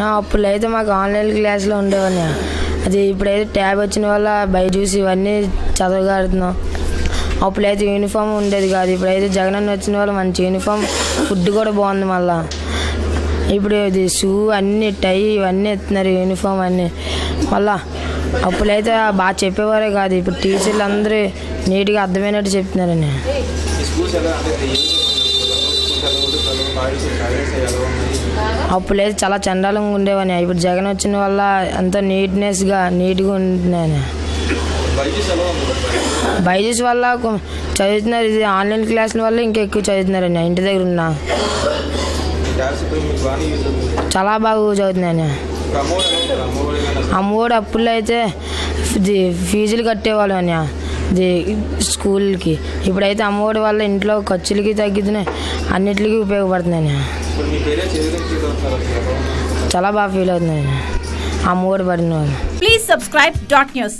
అప్పుడైతే మాకు ఆన్లైన్ క్లాసులు ఉండేవని అది ఇప్పుడైతే ట్యాబ్ వచ్చిన వల్ల బయట చూసి ఇవన్నీ చదవగలుగుతున్నాం. అప్పుడైతే యూనిఫామ్ ఉండేది కాదు. ఇప్పుడైతే జగనన్న వచ్చిన వల్ల మంచి యూనిఫామ్ ఫుడ్ కూడా బాగుంది మళ్ళా. ఇప్పుడు ఇది షూ అన్నీ టై ఇవన్నీ ఎత్తున్నారు యూనిఫామ్ అన్నీ. మళ్ళా అప్పుడైతే బాగా చెప్పేవారే కాదు. ఇప్పుడు టీచర్లు అందరూ నీట్గా అర్థమైనట్టు చెప్తున్నారని. అప్పుడు అప్పుడైతే చాలా చండాలంగా ఉండేవని. ఇప్పుడు జగన్ వచ్చిన వల్ల ఎంతో నీట్నెస్గా నీట్గా ఉంటున్నాను బైజూస్ వల్ల చదువుతున్నారు. ఇది ఆన్లైన్ క్లాసుల వల్ల ఇంకా ఎక్కువ చదువుతున్నారని ఇంటి దగ్గర ఉన్నా. చాలా బాగా చదువుతున్నాను ఇప్పుడు అమౌంట్ అమ్మఒడి అప్పుల్లో అయితే ఇది ఫీజులు కట్టేవాళ్ళు అని స్కూల్కి. ఇప్పుడైతే అమ్మఒడి వల్ల ఇంట్లో ఖర్చులకి తగ్గుతున్నాయి అన్నిటికీ ఉపయోగపడుతున్నాయి చాలా బాగా ఫీల్ అవుతున్నాయి అమ్మఒడి పడిన వాళ్ళు. Please subscribe dot news